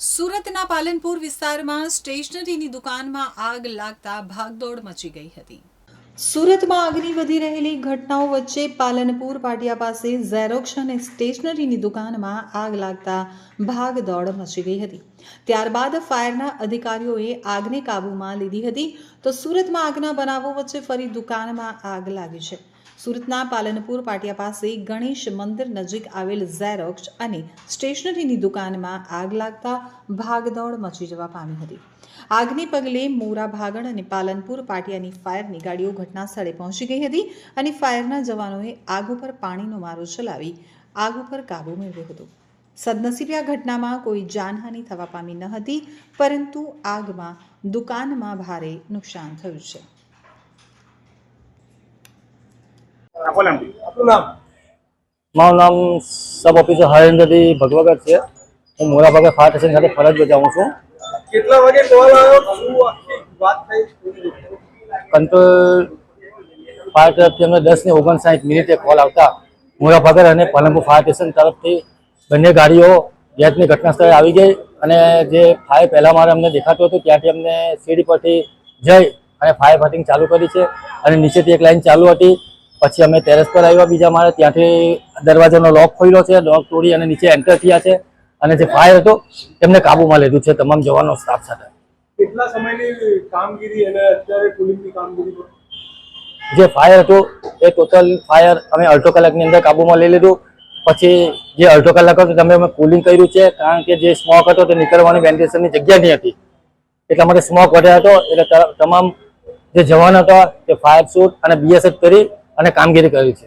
સુરતના પાલનપુર વિસ્તારમાં સ્ટેશનરીની દુકાનમાં આગ લાગતા ભાગદોડ મચી ગઈ હતી. સુરતમાં આગની વધી રહેલી ઘટનાઓ વચ્ચે પાલનપુર પાટિયા પાસે ઝેરોક્ષ અને સ્ટેશનરીની દુકાનમાં આગ લાગતા ભાગદોડ મચી ગઈ હતી. ત્યારબાદ ફાયરના અધિકારીઓએ આગને કાબૂમાં લીધી હતી. તો સુરતમાં આગના બનાવો વચ્ચે ફરી દુકાનમાં આગ લાગી છે. સુરતના પાલનપુર પાટિયા પાસે ગણેશ મંદિર નજીક આવેલ ઝેરોક્ષ અને સ્ટેશનરીની દુકાનમાં આગ લાગતા ભાગદોડ મચી જવા પામી હતી. આગને પગલે મોરા ભાગણ અને પાલનપુર પાટિયાની ફાયરની ગાડીઓ ઘટના સ્થળે પહોંચી ગઈ હતી અને ફાયરના જવાનોએ આગ ઉપર પાણીનો મારો ચલાવી આગ ઉપર કાબૂ મેળવ્યો હતો. સદનસીબે આ ઘટનામાં કોઈ જાનહાનિ થવા પામી ન હતી, પરંતુ આગમાં દુકાનમાં ભારે નુકસાન થયું છે. નામ? મારું નામ સબ ઓફિસર હરેન્દ્રજી ભગવગત છે. હું મોરાભાગે ફાયર સ્ટેશન ખાતે ફરજ બજાવું છું. કેટલા વાગે કોલ આવ્યો? શું વાત થઈ? કંટ્રોલ ફાયર તરફથી અમને દસ ને ઓગણસાઠ મિનિટે કોલ આવતા મોરાભાગર અને પાલનપુર ફાયર સ્ટેશન તરફથી બંને ગાડીઓ ગેસની ઘટના સ્થળે આવી ગઈ અને જે ફાયર પહેલાં મારે અમને દેખાતું હતું ત્યાંથી અમને સીડી પરથી જઈ અને ફાયર ફાઇટિંગ ચાલુ કરી છે અને નીચેથી એક લાઈન ચાલુ હતી. પછી અમે ટેરેસ પર આવ્યા બીજા માળે. ત્યાંથી દરવાજાનો લોક ખોલ્યો છે લોક તોડી અને નીચે એન્ટર થયા છે. અને જે ફાયર હતો તેમને કાબૂમાં લીધું છે તમામ જવાનો સ્ટાફ સાથે. કેટલા સમયની કામગીરી અને અત્યારે કુલિંગની કામગીરી જે ફાયર હતું એ ટોટલ ફાયર અમે અડધો કલાકની અંદર કાબૂમાં લઈ લીધું. પછી જે અડધો કલાક હતો તમે અમે કુલિંગ કર્યું છે કારણ કે જે સ્મોક હતો તે નીકળવાની વેન્ટિલેશનની જગ્યા નહીં હતી એટલા માટે સ્મોક વધારે હતો એટલે તમામ જે જવાન હતા તે ફાયર શૂટ અને બીએસએફ કરી અને કામગીરી કરી છે.